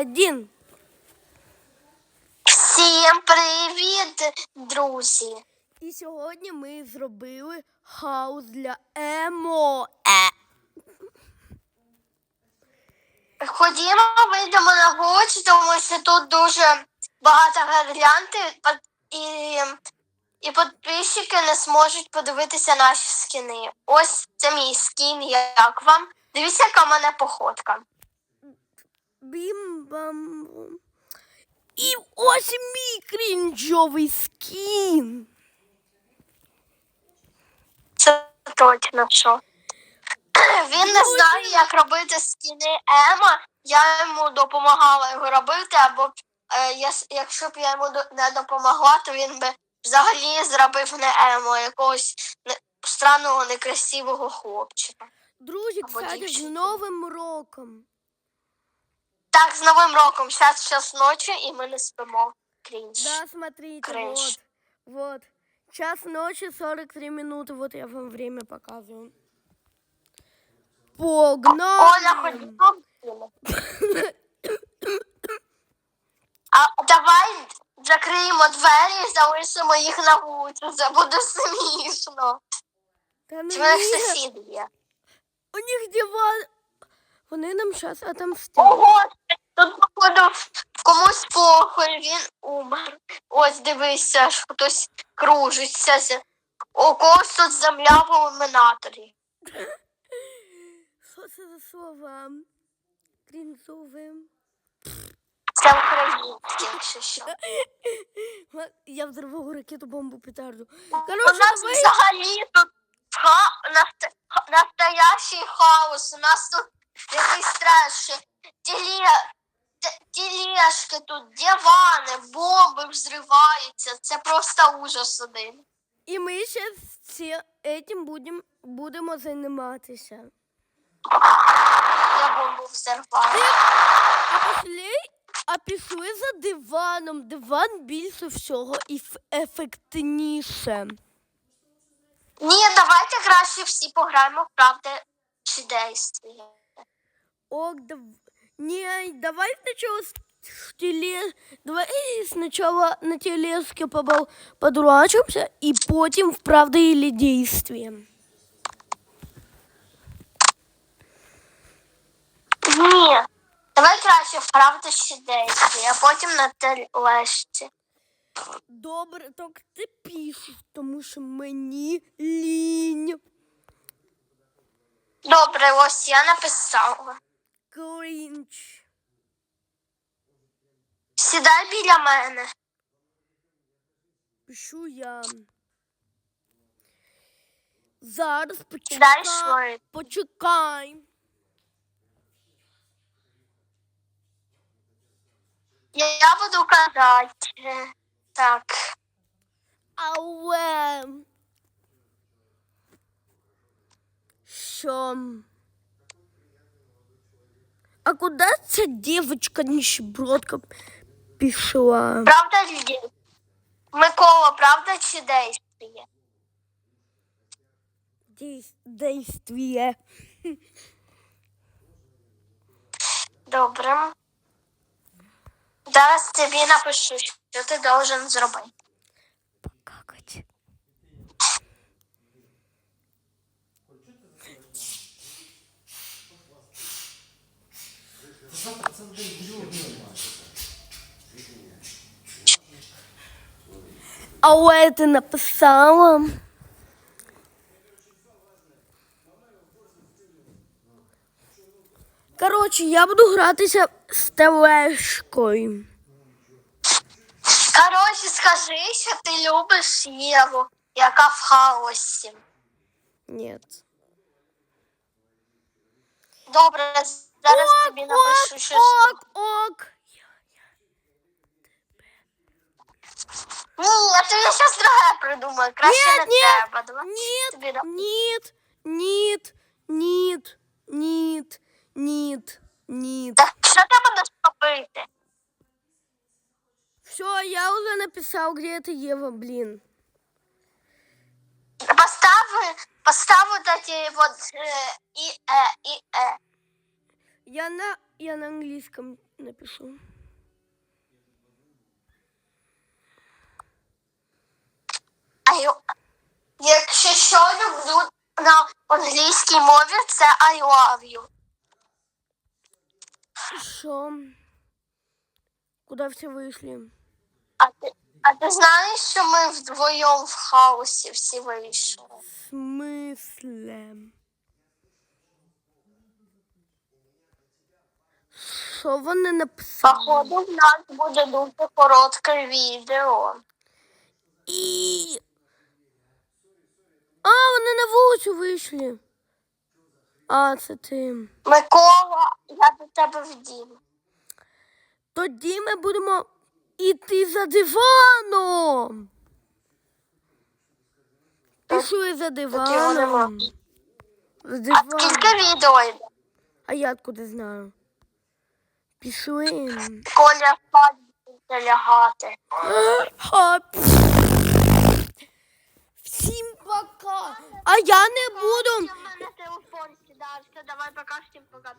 один. Всім привіт, друзі! І сьогодні ми зробили хаус для емо. Е. Ходімо, вийдемо на вулицю, тому що тут дуже багато гірлянди і, і підписчики не зможуть подивитися наші скіни. Ось це мій скін, як вам? Дивіться, яка в мене походка. Бім-бам. І ось мій крінжовий скін. Це точно що. Він не знає, як робити скіни Ема. Я йому допомагала його робити, або е, якщо б я йому не допомогла, то він би взагалі зробив не Емо, а якогось не- странного, некрасивого хлопчика. Друзі, Або кстати, з дівчинку. Новим роком. Так, з Новим роком, зараз час ночі і ми не спимо. Крінж. Да, смотрите, Кринж. вот. Вот. Час ночи, 43 минуты. Вот я вам время показываю. Погнали! Оля. А давай закриємо двері і залишимо їх на вулицю. Це буде смішно. Та ну Чи в них ні, є? у них диван. Вони нам зараз отомстять. Ого, тут походу комусь похуй, він умер. Ось дивися, хтось кружиться. У когось тут земля в ілюмінаторі. Що це за слова? Крінзовим. Це українське, якщо що. Я взорву ракету, бомбу, петарду. У нас давай. взагалі тут ха, наст- настоящий хаос. У нас тут якийсь треш. Тіле, т- тут, дивани, бомби взриваються. Це просто ужас один. І ми зараз ці, этим будем, будемо займатися. Я бомбу взорваю. А пішли, а пішли за диваном. Диван більше всього і ф- ефективніше. Ні, давайте краще всі пограємо в правда чи дійстві. Ок, дав... Не, давай сначала с теле... Давай сначала на телеске побал... подурачимся, и потім в правда или действие. Ні. Давай краще в правда чи дійстві, а потім на телешці. Добре, так ти пишеш, тому що мені лінь. Добре, ось я написала. Крінч. Сідай біля мене. Пишу я. Зараз почекай. Почекай. Я, буду казати. Так. Але. Що? А куди ця дівчинка нищебродка пішла? Правда? Микола, правда чи дійстві? Дейс- Действие. Добре. Зараз тобі напишу, що ти должен зробити. Але ти написала. Коротше, я буду гратися з тележкою. Коротше, скажи, що ти любиш Єву, яка в хаосі. Нет. Добре, зараз тобі напишу, що ж. ок, ок. Ні, я тобі щось друге придумаю. Краще Нет, не нет, треба. Давай. Нет, Тобі на- нет, нет, нет, нет, нет, нет. Так що ти будеш робити? Все, я уже написал, где это Ева, блин. Поставь, поставь вот эти вот э, и э, и э. Я на, я на английском напишу. Якщо що люблю на англійській мові, це I love you. Що? Куда все вийшли? А ти, а ти знаєш, що ми вдвоєм в хаосі всі вийшли? В смисле? Що вони написали? Походу, в нас буде дуже коротке відео. І... А, вони на вулицю вийшли. А, це ти. Микола, я до тебе в дім. Тоді ми будемо іти за диваном. Пішли за диваном. За А диваном. скільки відео йде? А я откуда знаю? Пішли. Коля спать лягати. Всім пока. А я не буду. давай пока всім пока.